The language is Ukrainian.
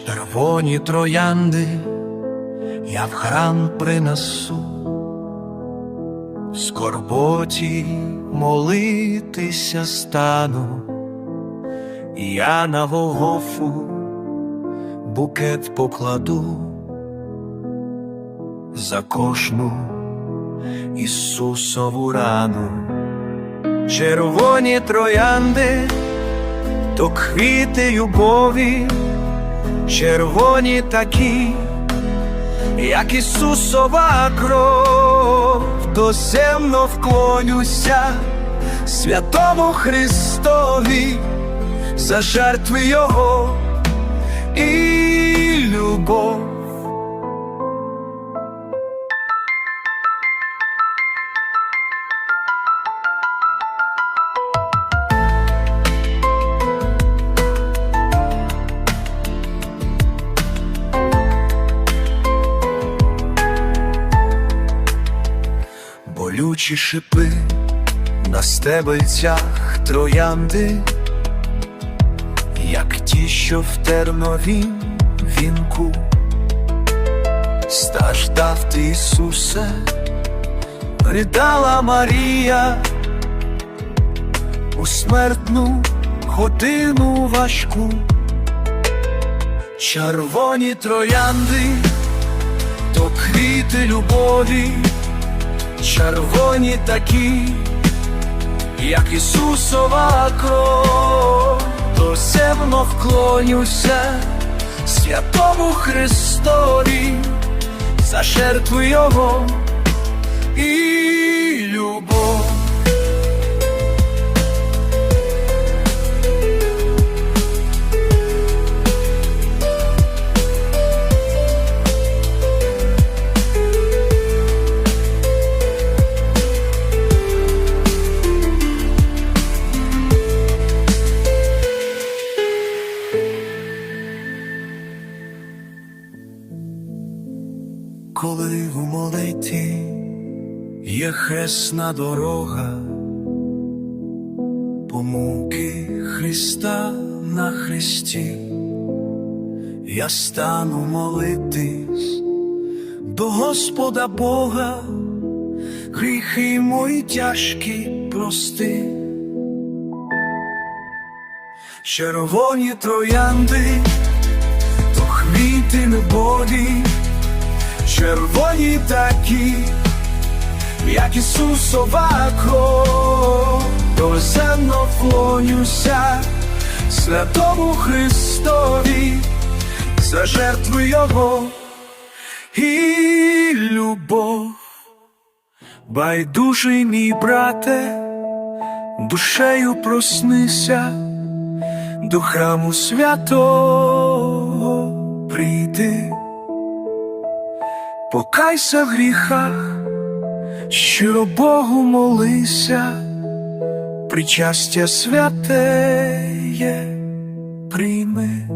червоні троянди я в храм принесу, в скорботі молитися стану, я на Голгофу букет покладу за кожну Ісусову рану, червоні троянди, то квіти любові, червоні такі, як Ісусова кров, доземно вклонюся святому Христові за жертви Його і любов. Болючі шипи на стебельцях троянди, як ті, що в терновім вінку, страждав ти, Ісусе, ридала Марія. У смертну годину важку, червоні троянди, то квіти любові червоні такі, як Ісусова кров, досемно вклонюся святому Христові за жертву Його Коли в молитві є хресна дорога, помуки Христа на хресті, я стану молитись до Господа Бога, гріхи мої тяжкі прости. Червоні троянди, то хвіти любові червоні такі, як Ісусова кров, вклонюся святому Христові за жертву Його і любов. Байдужий мій брате, душею проснися, до храму святого прийди. Покайся в гріхах, щиро Богу молися, причастя святеє прийми.